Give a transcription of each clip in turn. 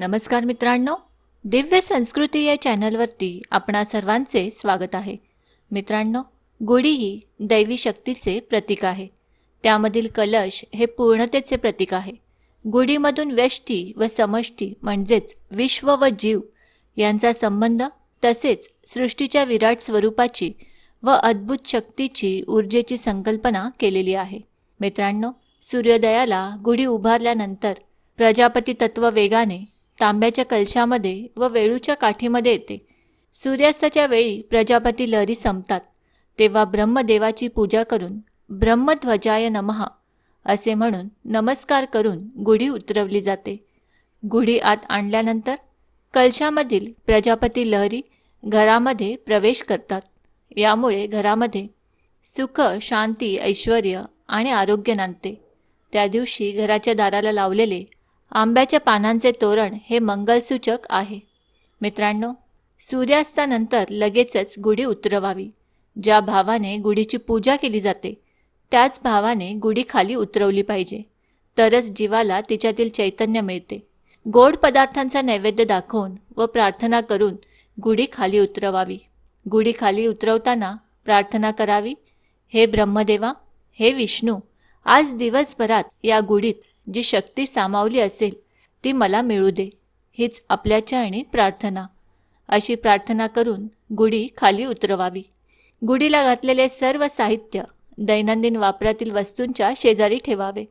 नमस्कार मित्रांनो दिव्य संस्कृती या चॅनलवरती आपणा सर्वांचे स्वागत आहे. मित्रांनो गुढी ही दैवी शक्तीचे प्रतीक आहे. त्यामधील कलश हे पूर्णतेचे प्रतीक आहे. गुढीमधून व्यष्टी व समष्टी म्हणजेच विश्व व जीव यांचा संबंध तसेच सृष्टीच्या विराट स्वरूपाची व अद्भुत शक्तीची ऊर्जेची संकल्पना केलेली आहे. मित्रांनो सूर्योदयाला गुढी उभारल्यानंतर प्रजापती तत्व वेगाने तांब्याच्या कलशामध्ये व वेळूच्या काठीमध्ये येते. सूर्यास्ताच्या वेळी प्रजापती लहरी संपतात. तेव्हा ब्रह्मदेवाची पूजा करून ब्रह्मध्वजाय नमः असे म्हणून नमस्कार करून गुढी उतरवली जाते. गुढी आत आणल्यानंतर कलशामधील प्रजापती लहरी घरामध्ये प्रवेश करतात. यामुळे घरामध्ये सुख शांती ऐश्वर आणि आरोग्य नांदते. त्या दिवशी घराच्या दाराला लावलेले आंब्याच्या पानांचे तोरण हे मंगलसूचक आहे. मित्रांनो सूर्यास्तानंतर लगेचच गुढी उतरवावी. ज्या भावाने गुढीची पूजा केली जाते त्याच भावाने गुढी खाली उतरवली पाहिजे. तरच जीवाला तिच्यातील चैतन्य मिळते. गोड पदार्थांचा नैवेद्य दाखवून व प्रार्थना करून गुढी खाली उतरवावी. गुढी खाली उतरवताना प्रार्थना करावी. हे ब्रह्मदेवा हे विष्णू आज दिवसभरात या गुढीत जी शक्ती सामावली असेल ती मला मिळू दे. हीच आपल्या चरणी प्रार्थना. अशी प्रार्थना करून गुढी खाली उतरवावी. गुढीला घातलेले सर्व साहित्य दैनंदिन वापरातील वस्तूंच्या शेजारी ठेवावे.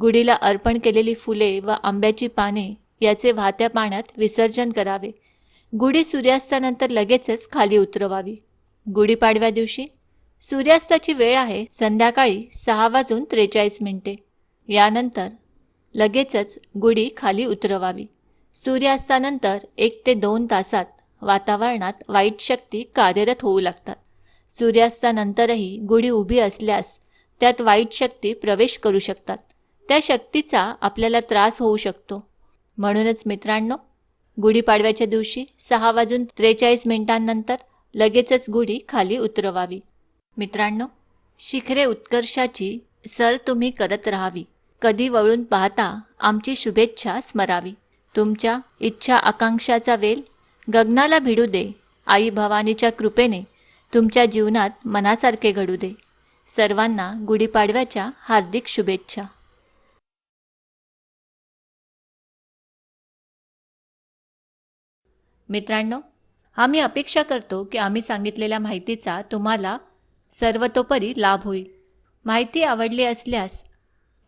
गुढीला अर्पण केलेली फुले व आंब्याची पाने याचे वाहत्या पाण्यात विसर्जन करावे. गुढी सूर्यास्तानंतर लगेचच खाली उतरवावी. गुढीपाडव्या दिवशी सूर्यास्ताची वेळ आहे संध्याकाळी सहा वाजून त्रेचाळीस मिनिटे. यानंतर लगेचच गुढी खाली उतरवावी. सूर्यास्तानंतर एक ते दोन तासात वातावरणात वाईट शक्ती कार्यरत होऊ लागतात. सूर्यास्तानंतरही गुढी उभी असल्यास त्यात वाईट शक्ती प्रवेश करू शकतात. त्या शक्तीचा आपल्याला त्रास होऊ शकतो. म्हणूनच मित्रांनो गुढीपाडव्याच्या दिवशी सहा वाजून त्रेचाळीस मिनिटांनंतर लगेचच गुढी खाली उतरवावी. मित्रांनो शिखरे उत्कर्षाची सर तुम्ही करत राहावी. कधी वळून पाहता आमची शुभेच्छा स्मरावी. तुमच्या इच्छा आकांक्षाचा वेल गगनाला भिडू दे. आई भवानीच्या कृपेने तुमच्या जीवनात मनासारखे घडू दे. सर्वांना गुढीपाडव्याच्या हार्दिक शुभेच्छा. मित्रांनो आम्ही अपेक्षा करतो की आम्ही सांगितलेल्या माहितीचा तुम्हाला सर्वतोपरी लाभ होईल. माहिती आवडली असल्यास